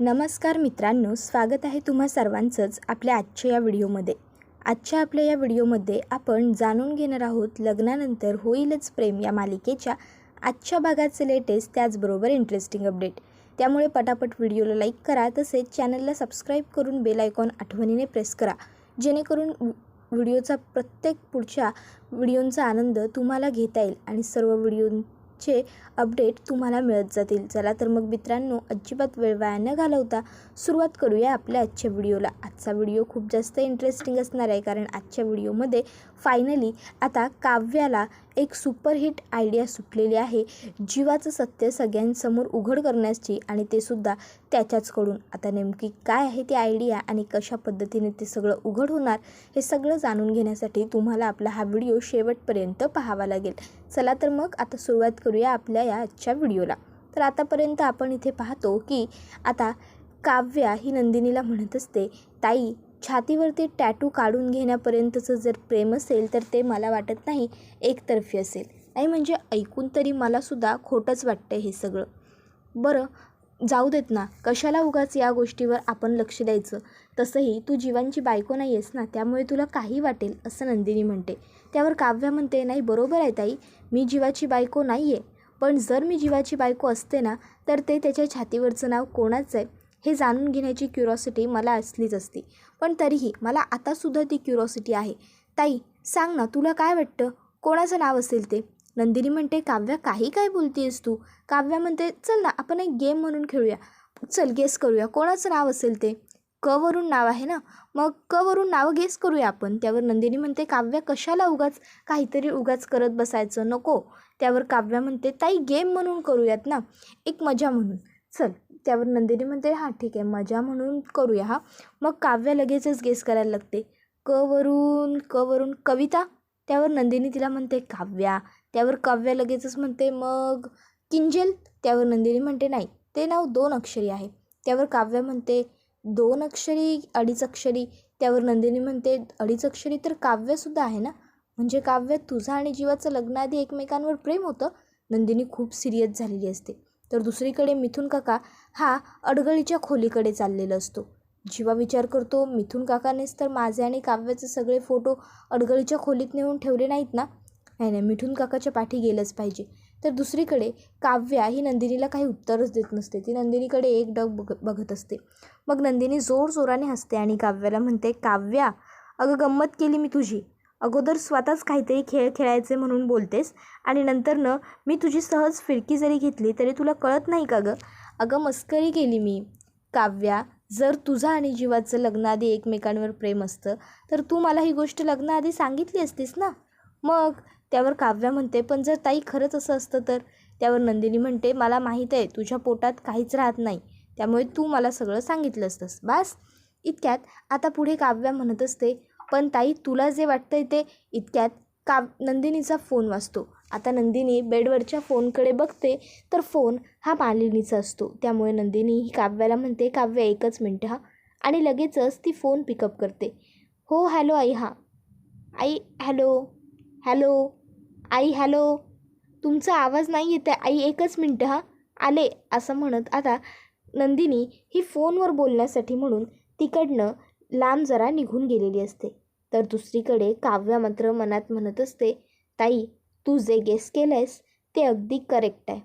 नमस्कार मित्रांनो स्वागत आहे तुम्हा सर्वांचंच आपल्या आजच्या या व्हिडिओमध्ये. आजच्या आपल्या या व्हिडिओमध्ये आपण जाणून घेणार आहोत लग्नानंतर होईलच प्रेम या मालिकेच्या आजच्या भागाचे लेटेस्ट त्याचबरोबर इंटरेस्टिंग अपडेट त्यामुळे पटापट व्हिडिओला लाईक करा तसेच चॅनलला सबस्क्राईब करून बेल आयकॉन आठवणीने प्रेस करा. जेणेकरून व्हिडिओचा प्रत्येक पुढच्या व्हिडिओंचा आनंद तुम्हाला घेता येईल आणि सर्व व्हिडिओ चे अपडेट तुम्हाला मिळत जातील. चला तर मग मित्रांनो अजिबात वेळ वाया न घालवता सुरुवात करूया आपल्या आजच्या व्हिडिओला. आजचा व्हिडिओ खूप जास्त इंटरेस्टिंग असणार आहे कारण आजच्या व्हिडिओमध्ये फायनली आता काव्याला एक सुपरहिट आयडिया सुटलेली आहे. जीवाचं सत्य सगळ्यांसमोर उघड करण्याची आणि ते सुद्धा त्याच्याचकडून. आता नेमकी काय आहे ती आयडिया आणि कशा पद्धतीने ते सगळं उघड होणार हे सगळं जाणून घेण्यासाठी तुम्हाला आपला हा व्हिडिओ शेवटपर्यंत पाहावा लागेल. चला तर मग आता सुरुवात करूया आपल्या या आजच्या व्हिडिओला. तर आतापर्यंत आपण इथे पाहतो की आता काव्या ही नंदिनीला म्हणत असते ताई छातीवरती टॅटू काढून घेण्यापर्यंतचं जर प्रेम असेल तर ते मला वाटत नाही एकतर्फी असेल. नाही म्हणजे ऐकून तरी मलासुद्धा खोटंच वाटतं हे सगळं. बरं जाऊ देत ना. कशाला उगाच या गोष्टीवर आपण लक्ष द्यायचं? तसंही तू जीवांची बायको नाही आहेस ना त्यामुळे तुला काही वाटेल असं नंदिनी म्हणते. त्यावर काव्या म्हणते नाही बरोबर आहे ताई. मी जीवाची बायको नाही आहे पण जर मी जीवाची बायको असते ना तर ते त्याच्या छातीवरचं नाव कोणाचं आहे? हे जाणून घेण्याची क्युरॉसिटी मला असलीच असती. पण तरीही मला आतासुद्धा ती क्युरॉसिटी आहे. ताई सांग ना तुला काय वाटतं? कोणाचं नाव असेल ते? नंदिनी म्हणते काव्या काही काय बोलतेस तू? काव्या म्हणते चल ना आपण एक गेम म्हणून खेळूया. चल गेस करूया. कोणाचं नाव असेल ते? क वरून नाव आहे ना? मग क वरून नावं गेस करूया आपण. त्यावर नंदिनी म्हणते काव्या कशाला उगाच काहीतरी उगाच करत बसायचं? नको. त्यावर काव्या म्हणते ताई गेम म्हणून करूयात ना? एक मजा म्हणून. चल. त्यावर नंदिनी म्हणते हां ठीक आहे मजा म्हणून करूया हा. मग काव्य लगेचच गेस करायला लागते. क वरून क वरून कविता त्यावर नंदिनी तिला म्हणते काव्या. त्यावर काव्य लगेचच म्हणते मग किंजल. त्यावर नंदिनी म्हणते नाही ते नाव दोन अक्षरी आहे. त्यावर काव्य म्हणते दोन अक्षरी अडीच अक्षरी. त्यावर नंदिनी म्हणते अडीच अक्षरी तर काव्यसुद्धा आहे ना? म्हणजे काव्य तुझं आणि जीवाचं लग्नाआधी एकमेकांवर प्रेम होतं? नंदिनी खूप सिरियस झालेली असते. तर दुसरीकडे मिथुन काका हा अडगळीच्या खोलीकडे चाललेला असतो. जेव्हा विचार करतो मिथून काकानेच तर माझे आणि काव्याचे सगळे फोटो अडगळीच्या खोलीत नेऊन ठेवले नाहीत ना? नाही नाही मिठून काकाच्या पाठी गेलंच पाहिजे. तर दुसरीकडे काव्या ही नंदिनीला काही उत्तरच देत नसते. ती नंदिनीकडे एक डग बघ बघत असते. मग नंदिनी जोर जोराने हसते आणि काव्याला म्हणते काव्या अगं गंमत केली मी तुझी. अगोदर स्वतःच काहीतरी खेळ खेळायचे म्हणून बोलतेस आणि नंतरनं मी तुझी सहज फिरकी जरी घेतली तरी तुला कळत नाही का गं? अगं मस्करी केली मी. काव्या जर तुझं आणि जीवाचं लग्नाआधी एकमेकांवर प्रेम असतं तर तू मला ही गोष्ट लग्नाआधी सांगितली असतीस ना? मग? त्यावर काव्या म्हणते पण जर ताई खरंच असं असतं तर? त्यावर नंदिनी म्हणते मला माहीत आहे तुझ्या पोटात काहीच राहत नाही. त्यामुळे तू मला सगळं सांगितलं असतंस. बास. इतक्यात आता पुढे काव्या म्हणत असते पण ताई तुला जे वाटतं आहे ते इतक्यात काव नंदिनीचा फोन वाजतो? आता नंदिनी बेडवरच्या फोनकडे बघते तर फोन हा मालिनीचा असतो. त्यामुळे नंदिनी ही काव्याला म्हणते काव्य एकच मिनटं हा. आणि लगेचच ती फोन पिकअप करते. हो हॅलो आई हां. आई हॅलो हॅलो आई हॅलो. तुमचा आवाज नाही येत आहे आई एकच मिनटं हा. आले असं म्हणत आता नंदिनी ही फोनवर बोलण्यासाठी म्हणून तिकडनं लांब जरा निघून गेलेली असते. तर दुसरीकडे काव्या मात्र मनात म्हणत असते ताई तू जे गेस केलं आहेस ते अगदी करेक्ट आहे.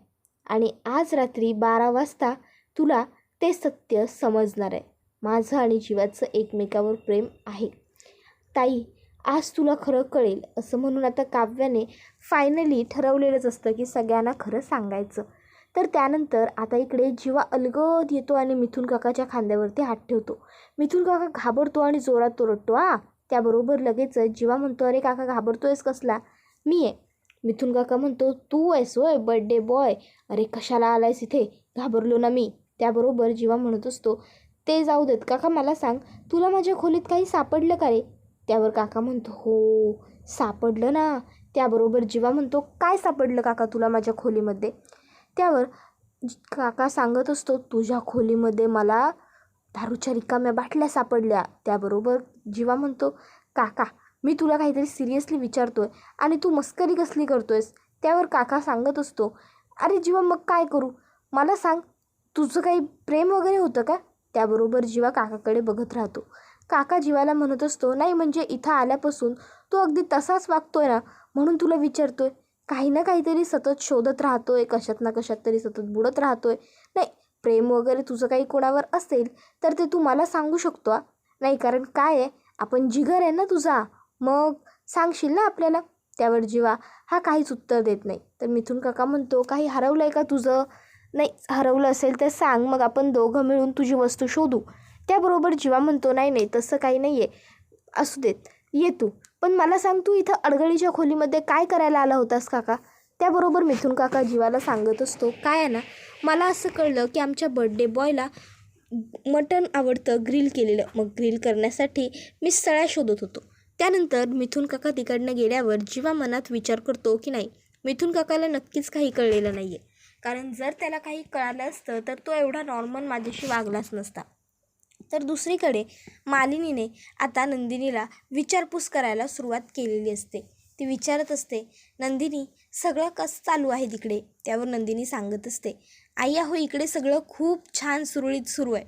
आणि आज रात्री बारा वाजता तुला ते सत्य समजणार आहे. माझं आणि जीवाचं एकमेकावर प्रेम आहे. ताई आज तुला खरं कळेल. असं म्हणून आता काव्याने फायनली ठरवलेलंच असतं की सगळ्यांना खरं सांगायचं. तर त्यानंतर आता इकडे जीवा अलगद येतो आणि मिथून काकाच्या खांद्यावरती हात ठेवतो. मिथून काका घाबरतो आणि जोरात तोरडतो आ त्याबरोबर लगेच जीवा म्हणतो अरे काका घाबरतोयस कसला? मी आहे. मिथून काका म्हणतो तू आहेस होय बड्डे बॉय. अरे कशाला आलायस इथे? घाबरलो ना मी. त्याबरोबर जीवा म्हणत असतो ते जाऊ देत. काका मला सांग तुला माझ्या खोलीत काही सापडलं का रे? त्यावर काका म्हणतो हो सापडलं ना. त्याबरोबर जीवा म्हणतो काय सापडलं काका तुला माझ्या खोलीमध्ये? त्यावर काका सांगत असतो तुझ्या खोलीमध्ये मला दारूच्या रिकाम्या बाटल्या सापडल्या. त्याबरोबर जीवा म्हणतो काका मी तुला काहीतरी सिरियसली विचारतोय आणि तू मस्करी कसली करतोयस? त्यावर काका सांगत असतो अरे जीवा मग काय करू? मला सांग तुझं काही प्रेम वगैरे होतं का? त्याबरोबर जीवा काकाकडे बघत राहतो. काका जीवाला म्हणत असतो नाही म्हणजे इथं आल्यापासून तू अगदी तसाच वागतोय ना म्हणून तुला विचारतोय. काही ना काहीतरी सतत शोधत राहतो आहे कशात ना कशात तरी सतत बुडत राहतो आहे नाही प्रेम वगैरे तुझं काही कोणावर असेल तर ते तू मला सांगू शकतो नाही कारण काय आहे आपण जिगर आहे ना तुझा मग सांगशील ना आपल्याला? त्यावर जीवा हा काहीच उत्तर देत नाही. तर मिथून काका म्हणतो काही हरवलं आहे का तुझं? नाही हरवलं असेल तर सांग मग आपण दोघं मिळून तुझी वस्तू शोधू. त्याबरोबर जीवा म्हणतो नाही नाही तसं काही नाही आहे असू देत ये तू. पण मला सांग तू इथं अडगळीच्या खोलीमध्ये काय करायला आला होतास काका? त्याबरोबर मिथून काका जीवाला सांगत असतो काय आहे ना मला असं कळलं की आमच्या बड्डे बॉयला मटण आवडतं ग्रिल केलेलं. मग ग्रिल करण्यासाठी मी सळ्या शोधत होतो. त्यानंतर मिथून काका तिकडनं गेल्यावर जीवा मनात विचार करतो की नाही मिथून काकाला नक्कीच काही कळलेलं नाही आहे कारण जर त्याला काही कळालं असतं तर तो एवढा नॉर्मल माझ्याशी वागलाच नसता. तर दुसरीकडे मालिनीने आता नंदिनीला विचारपूस करायला सुरुवात केलेली असते. ती विचारत असते नंदिनी सगळं कसं चालू आहे तिकडे? त्यावर नंदिनी सांगत असते आई हो इकडे सगळं खूप छान सुरळीत सुरू आहे.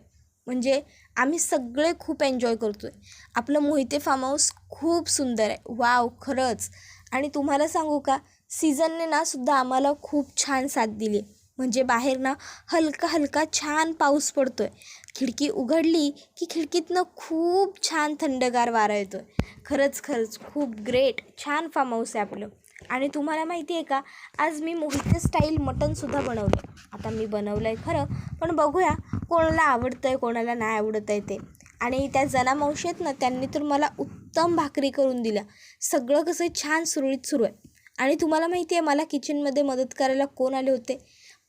म्हणजे आम्ही सगळे खूप एन्जॉय करतो आहे आपलं मोहिते फार्म हाऊस खूप सुंदर आहे. वाव खरंच. आणि तुम्हाला सांगू का सीझनने ना सुद्धा आम्हाला खूप छान साथ दिली आहे. म्हणजे बाहेर ना हलका हलका छान पाऊस पडतो आहे खिडकी उघडली की खिडकीतनं खूप छान थंडगार वारा येतो आहे खरंच खरंच खूप ग्रेट छान फार्म हाऊस आहे आपलं. आणि तुम्हाला माहिती आहे का आज मी मोहिते स्टाईल मटनसुद्धा बनवलं आता मी बनवलं आहे खरं पण बघूया कोणाला आवडतं आहे कोणाला नाही आवडत आहे ते. आणि त्या जनामावशी आहेत ना त्यांनी तर मला उत्तम भाकरी करून दिल्या. सगळं कसं छान सुरळीत सुरू आहे. आणि तुम्हाला माहिती आहे मला किचनमध्ये मदत करायला कोण आले होते?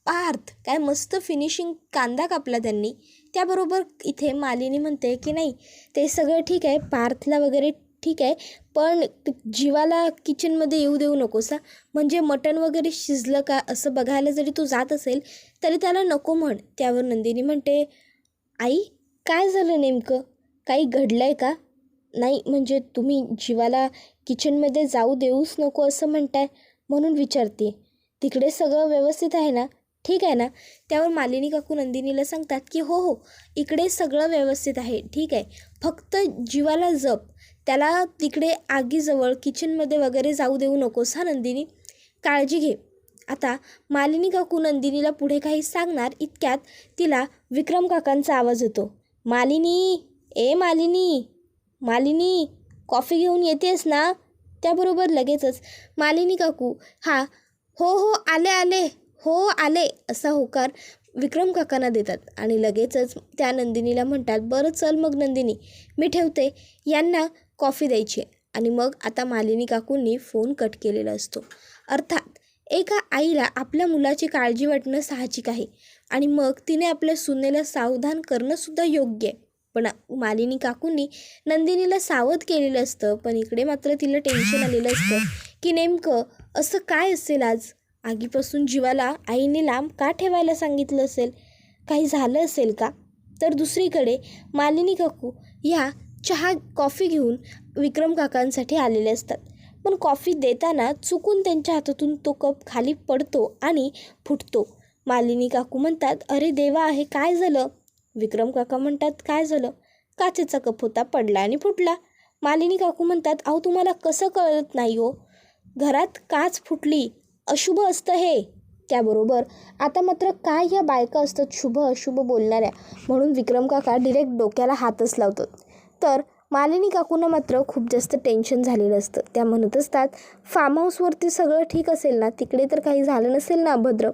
पार्थ. काय मस्त फिनिशिंग कांदा कापला त्यांनी. त्याबरोबर इथे मालिनी म्हणते की नाही ते सगळं ठीक आहे पार्थला वगैरे ठीक आहे पण जीवाला किचनमध्ये येऊ देऊ नकोस हा. म्हणजे मटण वगैरे शिजलं का असं बघायला जरी तू जात असेल तरी त्याला नको म्हण. त्यावर नंदिनी म्हणते आई काय झालं नेमकं? काही घडलं आहे का? नाही म्हणजे तुम्ही जीवाला किचनमध्ये जाऊ देऊच नको असं म्हणताय म्हणून विचारते. तिकडे सगळं व्यवस्थित आहे ना? ठीक आहे ना? त्यावर मालिनी काकू नंदिनीला सांगतात की हो हो इकडे सगळं व्यवस्थित आहे ठीक आहे. फक्त जीवाला जप. त्याला तिकडे आगीजवळ किचनमध्ये वगैरे जाऊ देऊ नकोस हा नंदिनी? काळजी घे. आता मालिनी काकू नंदिनीला पुढे काही सांगणार इतक्यात तिला विक्रम काकांचा आवाज येतो. मालिनी ए मालिनी मालिनी कॉफी घेऊन येतेस ना? त्याबरोबर लगेचच मालिनी काकू हा हो हो आले आले. हो आले असा होकार विक्रम काकांना देतात. आणि लगेचच त्या नंदिनीला म्हणतात बरं चल मग नंदिनी मी ठेवते. यांना कॉफी द्यायची आहे. आणि मग आता मालिनी काकूंनी फोन कट केलेला असतो. अर्थात एका आईला आपल्या मुलाची काळजी वाटणं साहजिक आहे. आणि मग तिने आपल्या सुनेला सावधान करणंसुद्धा योग्य आहे. पण मालिनी काकूंनी नंदिनीला सावध केलेलं असतं पण इकडे मात्र तिला टेन्शन आलेलं असतं की नेमकं असं काय असेल आज? आगीपासून जीवाला आईने लांब का ठेवायला सांगितलं असेल? काही झालं असेल का? तर दुसरीकडे मालिनी काकू ह्या चहा कॉफी घेऊन विक्रम काकांसाठी आलेले असतात. पण कॉफी देताना चुकून त्यांच्या हातातून तो कप खाली पडतो आणि फुटतो. मालिनी काकू म्हणतात अरे देवा आहे काय झालं? विक्रम काका म्हणतात काय झालं? काचेचा कप होता पडला आणि फुटला. मालिनी काकू म्हणतात अहो तुम्हाला कसं कळत नाही हो? घरात काच फुटली अशुभ असतं हे. त्याबरोबर आता मात्र काय या बायका असतात शुभ अशुभ बोलणाऱ्या? म्हणून विक्रम काका डिरेक्ट डोक्याला हातच लावतात. तर मालिनी काकूंना मात्र खूप जास्त टेन्शन झालेलं असतं. त्या म्हणत असतात फार्म हाऊसवरती सगळं ठीक असेल ना? तिकडे तर काही झालं नसेल ना अभद्र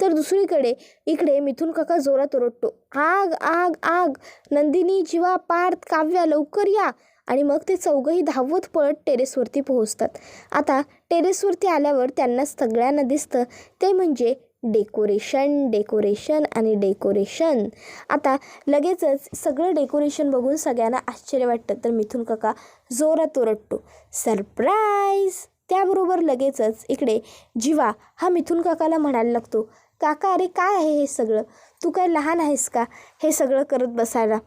तर दुसरीकडे इकडे मिथून काका जोरात ओरडतो आग आग आग! नंदिनी जीवा पार्थ काव्या लवकर या! आणि मग ते चौघंही धावत पळत टेरेसवरती पोहोचतात. आता टेरेसवरती आल्यावर त्यांना सगळ्यांना दिसतं ते म्हणजे डेकोरेशन डेकोरेशन आणि डेकोरेशन. आता लगेचच सगळं डेकोरेशन बघून सगळ्यांना आश्चर्य वाटतं. तर मिथून काका जोरात ओरडतो सरप्राईज! त्याबरोबर लगेचच इकडे जीवा हा मिथून काकाला म्हणायला लागतो काका अरे काय आहे हे सगळं? तू काय लहान आहेस का? हे सगळं करत बसायला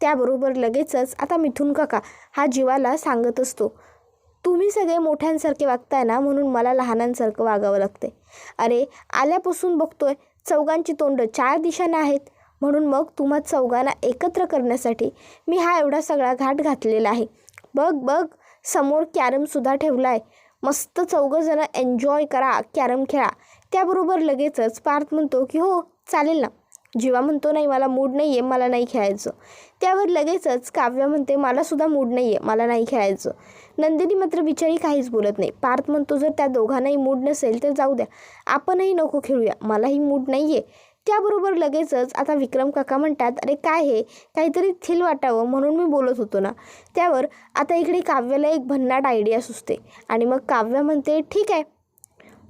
त्याबरोबर लगेचच आता मिथून काका हा जीवाला सांगत असतो. तुम्ही सगळे मोठ्यांसारखे वागताय ना म्हणून मला लहानांसारखं वागावं लागते अरे आल्यापासून बघतोय चौघांची तोंड चार दिशांना आहेत. म्हणून मग तुम्हा चौघांना एकत्र करण्यासाठी मी हा एवढा सगळा घाट घातलेला आहे. बघ बघ समोर कॅरमसुद्धा ठेवला आहे मस्त चौघंजणं एन्जॉय करा कॅरम खेळा. त्याबरोबर लगेचच पार्थ म्हणतो की हो चालेल ना. जीवा म्हणतो नाही मला मूड नाही आहे मला नाही खेळायचं. त्यावर लगेचच काव्य म्हणते मलासुद्धा मूड नाही आहे मला नाही खेळायचं. नंदिनी मात्र बिचारी काहीच बोलत नाही. पार्थ म्हणतो जर त्या दोघांनाही मूड नसेल तर जाऊ द्या. आपणही नको खेळूया. मलाही मूड नाही आहे त्याबरोबर लगेचच आता विक्रम काका म्हणतात अरे काय हे? काहीतरी थिल वाटावं म्हणून मी बोलत होतो ना. त्यावर आता इकडे काव्याला एक भन्नाट आयडिया सुचते. आणि मग काव्य म्हणते ठीक आहे.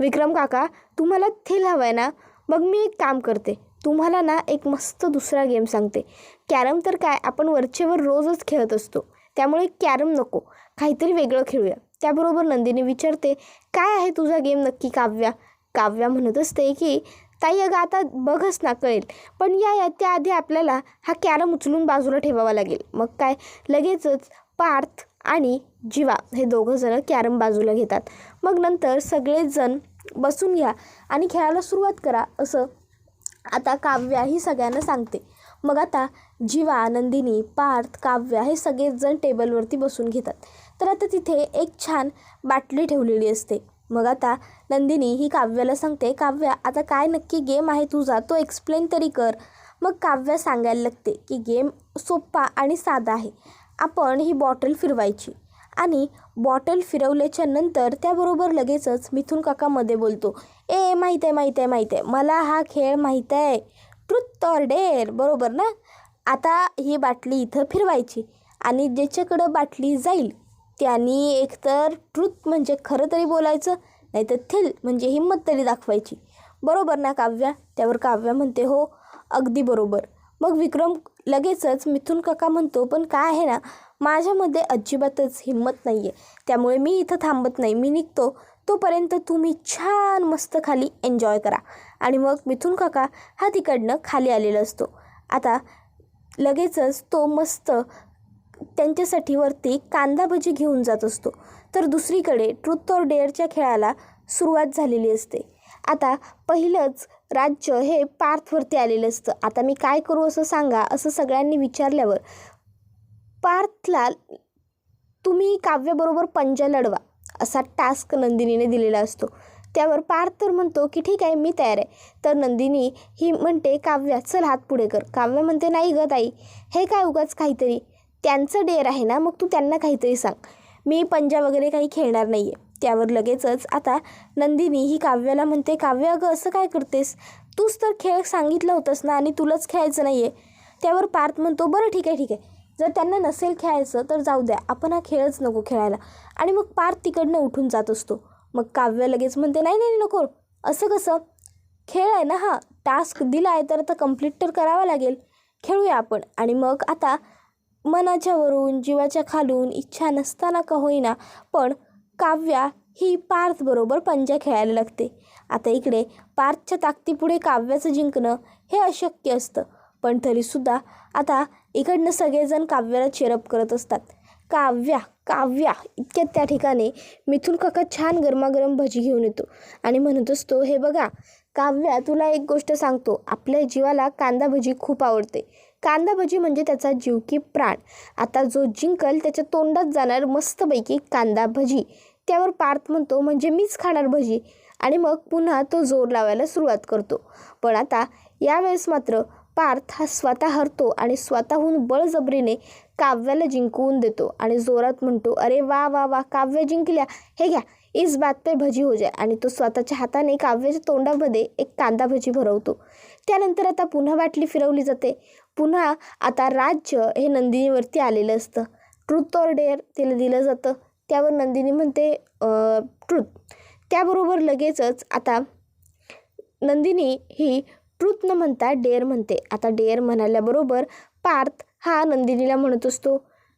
विक्रम काका तुम्हाला थिल हवं आहे ना? मग मी एक काम करते. तुम्हाला ना एक मस्त दुसरा गेम सांगते. कॅरम तर काय आपण वरचेवर रोजच खेळत असतो. त्यामुळे कॅरम नको काहीतरी वेगळं खेळूया. त्याबरोबर नंदिनी विचारते काय आहे तुझा गेम नक्की काव्या? काव्या म्हणत असते की ताई अगं आता बघच ना कळेल. पण या या त्याआधी आपल्याला हा कॅरम उचलून बाजूला ठेवावा लागेल. मग काय? लगेचच पार्थ आणि जिवा हे दोघंजणं कॅरम बाजूला घेतात. मग नंतर सगळेजण बसून घ्या आणि खेळायला सुरुवात करा असं आता काव्या ही सगळ्यांना सांगते. मग आता जीवा नंदिनी पार्थ काव्या हे सगळेजण टेबलवरती बसून घेतात. तर आता तिथे एक छान बाटली ठेवलेली असते. मग आता नंदिनी ही काव्याला सांगते काव्या आता काय नक्की गेम आहे तुझा? तो एक्सप्लेन तरी कर. मग काव्य सांगायला लागते की गेम सोप्पा आणि साधा आहे. आपण ही बॉटल फिरवायची. आणि बॉटल फिरवल्याच्या नंतर त्याबरोबर लगेचच मिथून काकामध्ये बोलतो ए माहीत आहे माहीत आहे माहीत आहे. मला हा खेळ माहीत आहे. ट्रुथ ऑर डेअर बरोबर ना? आता ही बाटली इथं फिरवायची आणि ज्याच्याकडं बाटली जाईल त्यांनी एकतर ट्रुथ म्हणजे खरं तरी बोलायचं नाहीतर थिल म्हणजे हिंमत तरी दाखवायची. बरोबर ना काव्या? त्यावर काव्या म्हणते हो अगदी बरोबर. मग विक्रम लगेचच मिथून काका म्हणतो पण काय आहे ना माझ्यामध्ये अजिबातच हिंमत नाही आहे त्यामुळे मी इथं थांबत नाही. मी निघतो. तोपर्यंत तुम्ही छान मस्त खाली एन्जॉय करा. आणि मग मिथून काका हा तिकडनं खाली आलेला असतो. आता लगेचच तो मस्त त्यांच्यासाठी वरती कांदा भजी घेऊन जात असतो. तर दुसरीकडे ट्रुथ ऑर डेअरच्या खेळाला सुरुवात झालेली असते. आता पहिलंच राज्य हे पार्थवरती आलेलं असतं. आता मी काय करू असं सांगा असं सगळ्यांनी विचारल्यावर पार्थला तुम्ही काव्याबरोबर पंजा लढवा असा टास्क नंदिनीने दिलेला असतो. त्यावर पार्थ तर म्हणतो की ठीक आहे मी तयार आहे. तर नंदिनी ही म्हणते काव्या चल हात पुढे कर. काव्य म्हणते नाही ग ताई हे काय उगाच काहीतरी त्यांचं डेअर आहे ना मग तू त्यांना काहीतरी सांग. मी पंजा वगैरे काही खेळणार नाही आहे त्यावर लगेचच आता नंदिनी ही काव्याला म्हणते काव्य अगं असं काय करतेस? तूच तर खेळ सांगितलं होतंस ना आणि तुलाच खेळायचं नाही आहे त्यावर पार्थ म्हणतो बरं ठीक आहे ठीक आहे. जर त्यांना नसेल खेळायचं तर जाऊ द्या आपण हा खेळच नको खेळायला. आणि मग पार्थ तिकडनं उठून जात असतो. मग काव्य लगेच म्हणते नाही नाही नको. असं कसं? खेळ आहे ना हा टास्क दिला आहे तर आता कंप्लीट तर करावा लागेल. खेळूया आपण. आणि मग आता मनाच्या वरून जीवाच्या खालून इच्छा नसताना का होईना पण काव्या ही पार्थबरोबर पंजा खेळायला लागते. आता इकडे पार्थच्या ताकदीपुढे काव्याचं जिंकणं हे अशक्य असतं. पण तरीसुद्धा आता इकडनं सगळेजण काव्याला चिरप करत असतात. काव्या काव्या इतक्यात त्या ठिकाणी मिथून काका छान गरमागरम भजी घेऊन येतो आणि म्हणत असतो हे बघा काव्या तुला एक गोष्ट सांगतो. आपल्या जीवाला कांदा भजी खूप आवडते. कांदा भजी म्हणजे त्याचा जीव की प्राण. आता जो जिंकल त्याच्या तोंडात जाणार मस्तपैकी कांदा भजी. त्यावर पार्थ म्हणतो म्हणजे मीच खाणार भजी. आणि मग पुन्हा तो जोर लावायला सुरुवात करतो. पण आता यावेळेस मात्र पार्थ हा स्वतः हरतो आणि स्वतःहून बळजबरीने काव्याला जिंकवून देतो. आणि जोरात म्हणतो अरे वा वा वा काव्य जिंकल्या. हे घ्या इस बात पे भजी हो जाय. आणि तो स्वतःच्या हाताने काव्याच्या तोंडामध्ये एक कांदा भजी भरवतो. त्यानंतर आता पुन्हा बाटली फिरवली जाते. पुन्हा आता राज्य हे नंदिनीवरती आलेलं असतं. ट्रूथ ऑर डेअर तिला दिलं जातं. त्यावर नंदिनी म्हणते ट्रुथ. त्याबरोबर लगेचच आता नंदिनी ही ट्रुथ न म्हणता डेअर म्हणते. आता डेअर म्हणाल्याबरोबर पार्थ हा नंदिनीला म्हणत असतो.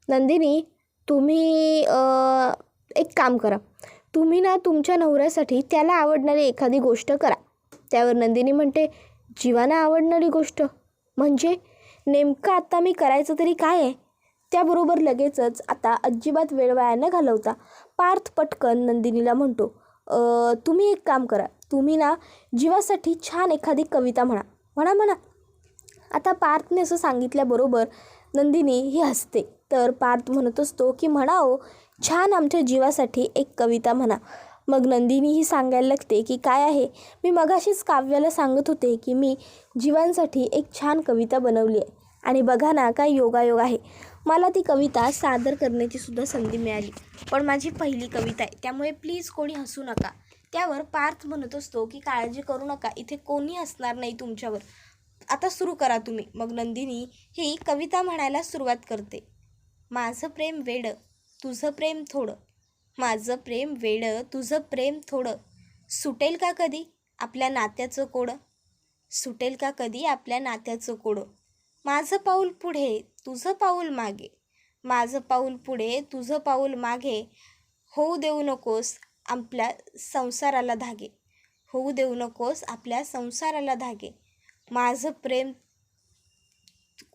नंदिनी तुम्ही एक काम करा. तुम्ही ना तुमच्या नवऱ्यासाठी त्याला आवडणारी एखादी गोष्ट करा. त्यावर नंदिनी म्हणते जीवाना आवडणारी गोष्ट? म्हणजे नेमकं आता मी करायचं तरी काय आहे? त्याबरोबर लगेचच आता अजिबात वेळ वाया न घालवता पार्थ पटकन नंदिनीला म्हणतो तुम्ही एक काम करा. तुम्ही ना जीवासाठी छान एखादी कविता म्हणा. म्हणा म्हणा. आता पार्थने असं सांगितल्याबरोबर नंदिनी ही हसते. तर पार्थ म्हणत असतो की म्हणा छान आमच्या जीवासाठी एक कविता म्हणा. मग नंदिनी ही सांगायला लागते की काय आहे? मी मगाशीच काव्याला सांगत होते की मी जीवांसाठी एक छान कविता बनवली आहे. आणि बघा ना काय योगायोग आहे. मला ती कविता सादर करण्याची सुद्धा संधी मिळाली. पण माझी पहिली कविता आहे. त्यामुळे प्लीज कोणी हसू नका. त्यावर पार्थ म्हणत असतो की काळजी करू नका. इथे कोणी हसणार नाही तुमच्यावर. आता सुरू करा तुम्ही. मग नंदिनी ही कविता म्हणायला सुरुवात करते. माझं प्रेम वेडं तुझं प्रेम थोडं. माझं प्रेम वेडं तुझं प्रेम थोडं. सुटेल का कधी आपल्या नात्याचं कोडं? सुटेल का कधी आपल्या नात्याचं कोडं? माझं पाऊल पुढे तुझं पाऊल मागे. माझं पाऊल पुढे तुझं पाऊल मागे. होऊ देऊ नकोस आपल्या संसाराला धागे. होऊ देऊ नकोस आपल्या संसाराला धागे. माझं प्रेम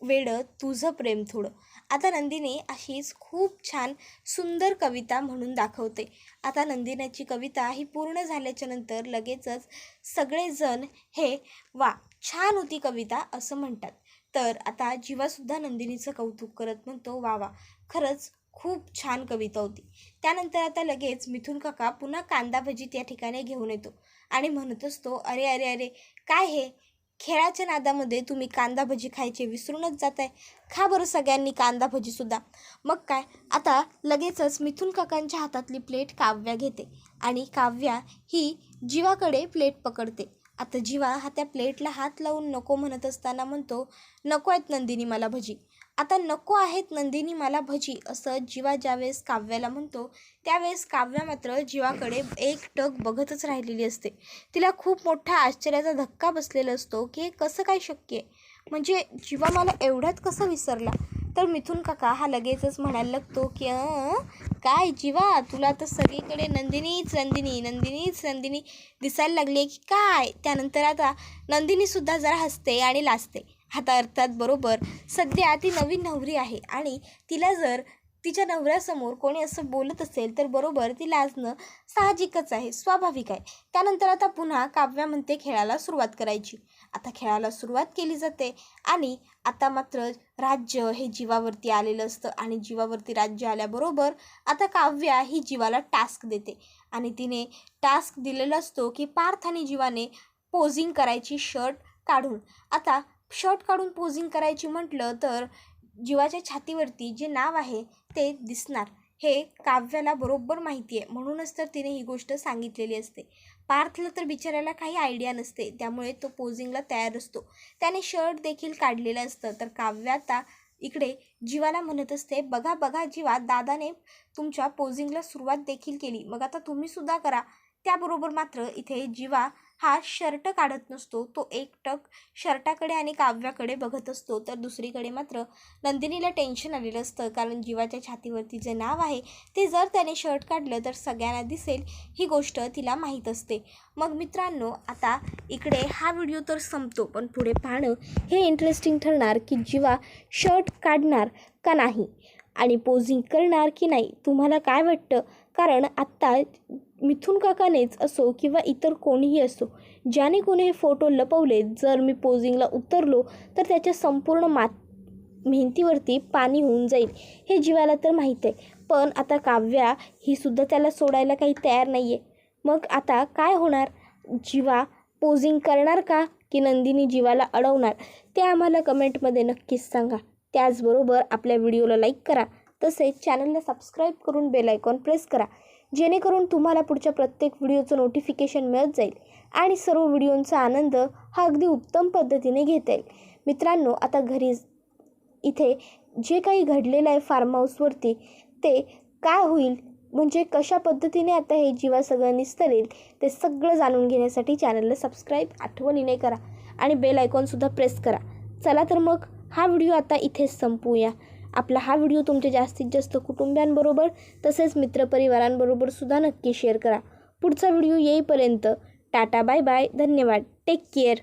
वेडं तुझं प्रेम थोडं. आता नंदिनी अशीच खूप छान सुंदर कविता म्हणून दाखवते. आता नंदिनीची कविता ही पूर्ण झाल्याच्यानंतर लगेचच सगळेजण हे वा छान होती कविता असं म्हणतात. तर आता जीवासुद्धा नंदिनीचं कौतुक करत म्हणतो वा वा खरंच खूप छान कविता होती. त्यानंतर आता लगेच मिथून काका पुन्हा कांदा भजी त्या ठिकाणी घेऊन येतो आणि म्हणत असतो अरे अरे अरे काय हे? खेळाच्या नादामध्ये तुम्ही कांदा भजी खायचे विसरूनच जात आहे खा बरं सगळ्यांनी कांदा भजीसुद्धा. मग काय आता लगेचच मिथून काकांच्या हातातली प्लेट काव्या घेते आणि काव्या ही जीवाकडे प्लेट पकडते. आता जीवा हा त्या प्लेटला हात लावून नको म्हणत असताना म्हणतो नको आहेत नंदिनी मला भजी. आता नको आहेत नंदिनी मला भजी असं जीवा ज्यावेळेस काव्याला म्हणतो त्यावेळेस काव्या मात्र जीवाकडे एक टक बघतच राहिलेली असते. तिला खूप मोठा आश्चर्याचा धक्का बसलेला असतो की हे कसं काय शक्य आहे? म्हणजे जीवा मला एवढ्यात कसं विसरला? तर मिथून काका हा लगेचच म्हणायला लागतो की काय जीवा तुला तर सगळीकडे नंदिनीच नंदिनी नंदिनीच नंदिनी दिसायला लागली आहे की काय? त्यानंतर आता नंदिनीसुद्धा जरा हसते आणि लाजते. आता अर्थात बरोबर सध्या ती नवीन नवरी आहे आणि तिला जर तिच्या नवऱ्यासमोर कोणी असं बोलत असेल तर बरोबर ती लाजणं साहजिकच आहे स्वाभाविक आहे. त्यानंतर आता पुन्हा काव्या म्हणते खेळाला सुरुवात करायची. आता खेळायला सुरुवात केली जाते. आणि आता मात्र राज्य हे जीवावरती आलेलं असतं. आणि जीवावरती राज्य आल्याबरोबर आता काव्या ही जीवाला टास्क देते. आणि तिने टास्क दिलेला असतो की पार्थ आणि जीवाने पोझिंग करायची शर्ट काढून. आता शर्ट काढून पोझिंग करायची म्हटलं तर जीवाच्या छातीवरती जे नाव आहे ते दिसणार. हे काव्याला बरोबर माहिती आहे म्हणूनच तर तिने ही गोष्ट सांगितलेली असते. पार्थला तर बिचारायला काही आयडिया नसते. त्यामुळे तो पोझिंगला तयार असतो. त्याने शर्ट देखील काढलेलं असतं. तर काव्य आता इकडे जीवाला म्हणत असते बघा बघा जीवा दादाने तुमच्या पोझिंगला सुरुवात देखील केली. मग आता तुम्हीसुद्धा करा. त्याबरोबर मात्र इथे जीवा हा शर्ट काढत नसतो तो एक टक शर्टाकडे आणि काव्याकडे बघत असतो. तर दुसरीकडे मात्र नंदिनीला टेन्शन आलेलं असतं. कारण जीवाच्या छातीवरती जे नाव आहे ते जर त्याने शर्ट काढलं तर सगळ्यांना दिसेल ही गोष्ट तिला माहीत असते. मग मित्रांनो आता इकडे हा व्हिडिओ तर संपतो. पण पुढे पाहणं हे इंटरेस्टिंग ठरणार की जीवा शर्ट काढणार का नाही? आणि पोझिंग करणार की नाही? तुम्हाला काय वाटतं? कारण आत्ता मिथून काकानेच असो किंवा इतर कोणीही असो ज्याने कोणी हे फोटो लपवले जर मी पोझिंगला उतरलो तर त्याच्या संपूर्ण मात मेहनतीवरती पाणी होऊन जाईल. हे जीवाला तर माहीत आहे पण आता काव्या ही सुद्धा त्याला सोडायला काही तयार नाही आहे मग आता काय होणार? जीवा पोझिंग करणार का की नंदिनी जीवाला अडवणार? ते आम्हाला कमेंटमध्ये नक्कीच सांगा. त्याचबरोबर आपल्या व्हिडिओला लाईक करा. तसेच चॅनलला सबस्क्राईब करून बेल आयकॉन प्रेस करा. जेणेकरून तुम्हाला पुढच्या प्रत्येक व्हिडिओचं नोटिफिकेशन मिळत जाईल आणि सर्व व्हिडिओंचा आनंद हा अगदी उत्तम पद्धतीने घेता येईल. मित्रांनो आता घरी इथे जे काही घडलेलं आहे फार्म हाऊसवरती ते काय होईल? म्हणजे कशा पद्धतीने आता हे जीवा सगळं निस्तरेल? ते सगळं जाणून घेण्यासाठी चॅनलला सबस्क्राईब आठवणीने करा आणि बेल आयकॉनसुद्धा प्रेस करा. चला तर मग हा व्हिडिओ आता इथेच संपवूया आपला हा व्हिडिओ तुमच्या जास्तीत जास्त कुटुंबियांबरोबर तसेच मित्रपरिवारांबरोबर सुद्धा नक्की शेअर करा. पुढचा व्हिडिओ येईपर्यंत टाटा बाय बाय. धन्यवाद. Take care.